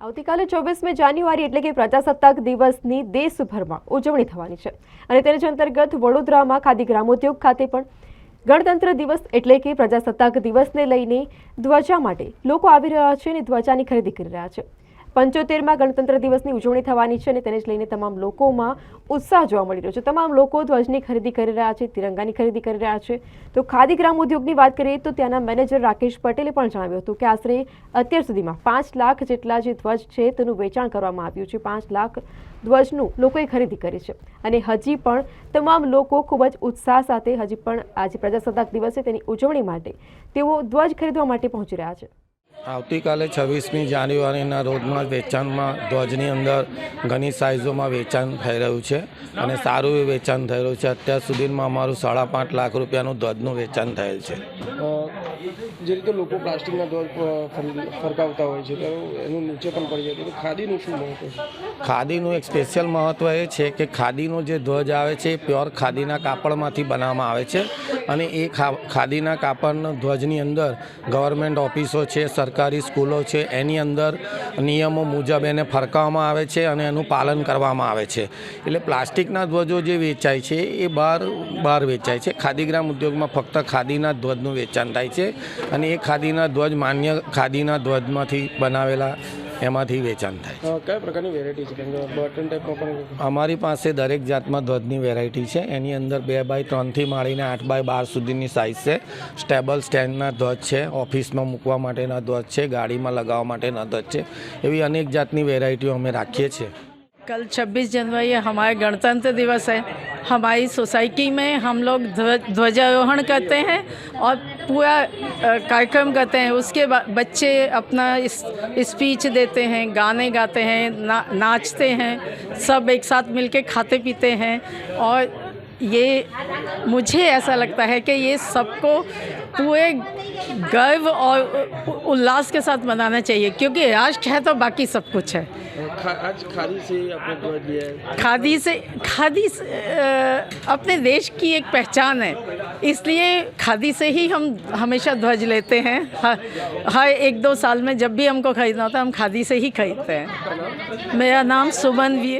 આવતીકાલે ચોવીસમી જાન્યુઆરી એટલે કે પ્રજાસત્તાક દિવસની દેશભરમાં ઉજવણી થવાની છે. અને તેને જ અંતર્ગત વડોદરામાં ખાદી ગ્રામોદ્યોગ ખાતે પણ ગણતંત્ર દિવસ એટલે કે પ્રજાસત્તાક દિવસને લઈને ધ્વજા માટે લોકો આવી રહ્યા છે અને ધ્વજાની ખરીદી કરી રહ્યા છે. પંચોતેરમાં ગણતંત્ર દિવસની ઉજવણી થવાની છે અને તેને જ લઈને તમામ લોકોમાં ઉત્સાહ જોવા મળી રહ્યો છે. તમામ લોકો ધ્વજની ખરીદી કરી રહ્યા છે, તિરંગાની ખરીદી કરી રહ્યા છે. તો ખાદી ગ્રામ ઉદ્યોગની વાત કરીએ તો ત્યાંના મેનેજર રાકેશ પટેલે પણ જણાવ્યું હતું કે આશરે અત્યાર સુધીમાં પાંચ લાખ જેટલા જે ધ્વજ છે તેનું વેચાણ કરવામાં આવ્યું છે. પાંચ લાખ ધ્વજનું લોકોએ ખરીદી કરી છે. અને હજી પણ તમામ લોકો ખૂબ જ ઉત્સાહ સાથે, હજી પણ આજે પ્રજાસત્તાક દિવસે તેની ઉજવણી માટે તેઓ ધ્વજ ખરીદવા માટે પહોંચી રહ્યા છે. આવતીકાલે છવ્વીસમી જાન્યુઆરીના રોજમાં વેચાણમાં ધ્વજની અંદર ઘણી સાઇઝોમાં વેચાણ થઈ રહ્યું છે અને સારું એવું વેચાણ થઈ રહ્યું છે. અત્યાર સુધીમાં અમારું સાડા પાંચ લાખ રૂપિયાનું ધ્વજનું વેચાણ થયેલ છે. જે રીતે લોકો પ્લાસ્ટિકના ધ્વજ ફરકાવતા હોય છે, તો એનું નીચે પણ પડી જાય ખાદીનું શું મહત્વ ખાદીનું એક સ્પેશિયલ મહત્ત્વ એ છે કે ખાદીનો જે ધ્વજ આવે છે, એ પ્યોર ખાદીના કાપડમાંથી બનાવવામાં આવે છે અને એ ખાદીના કાપડના ધ્વજની અંદર ગવર્મેન્ટ ઓફિસો છે, સરકારી સ્કૂલો છે, એની અંદર નિયમો મુજબ એને ફરકાવવામાં આવે છે અને એનું પાલન કરવામાં આવે છે. એટલે પ્લાસ્ટિકના ધ્વજો જે વેચાય છે, એ બહાર બહાર વેચાય છે. ખાદીગ્રામ ઉદ્યોગમાં ફક્ત ખાદીના ધ્વજનું વેચાણ થાય છે. અને એ ખાદીના ધ્વજ માન્ય ખાદીના ધ્વજમાંથી બનાવેલા એમાંથી વેચાણ થાય અ, કયા પ્રકારની વેરાયટી છે કેમ કે બટન ટાઈપમાં પણ અમારી પાસે દરેક જાતમાં ધ્વજની વેરાયટી છે એની અંદર બે બાય ત્રણથી માંડીને આઠ બાય બાર સુધીની સાઇઝ છે સ્ટેબલ સ્ટેન્ડના ધ્વજ છે ઓફિસમાં મૂકવા માટેના ધ્વજ છે ગાડીમાં લગાવવા માટેના ધ્વજ છે એવી અનેક જાતની વેરાયટીઓ અમે રાખીએ છીએ कल 26 जनवरी हमारा गणतंत्र दिवस है हमारी सोसाइटी में हम लोग ध्वज ध्वजारोहण करते हैं और पूरा कार्यक्रम करते हैं, उसके बाद बच्चे अपना स्पीच देते हैं, गाने गाते हैं, ना, नाचते हैं, सब एक साथ मिलके खाते पीते हैं और ये मुझे ऐसा लगता है कि ये सबको पूरे गर्व और उल्लास के साथ मनाना चाहिए क्योंकि राष्ट्र है तो बाकी सब कुछ है। आज खादी से खादी से खादी अपने देश की एक पहचान है। इसलिए खादी से ही हम हमेशा ध्वज लेते हैं। हर हर एक दो साल में जब भी हमको खरीदना होता है हम खादी से ही खरीदते हैं। मेरा नाम सुमन भी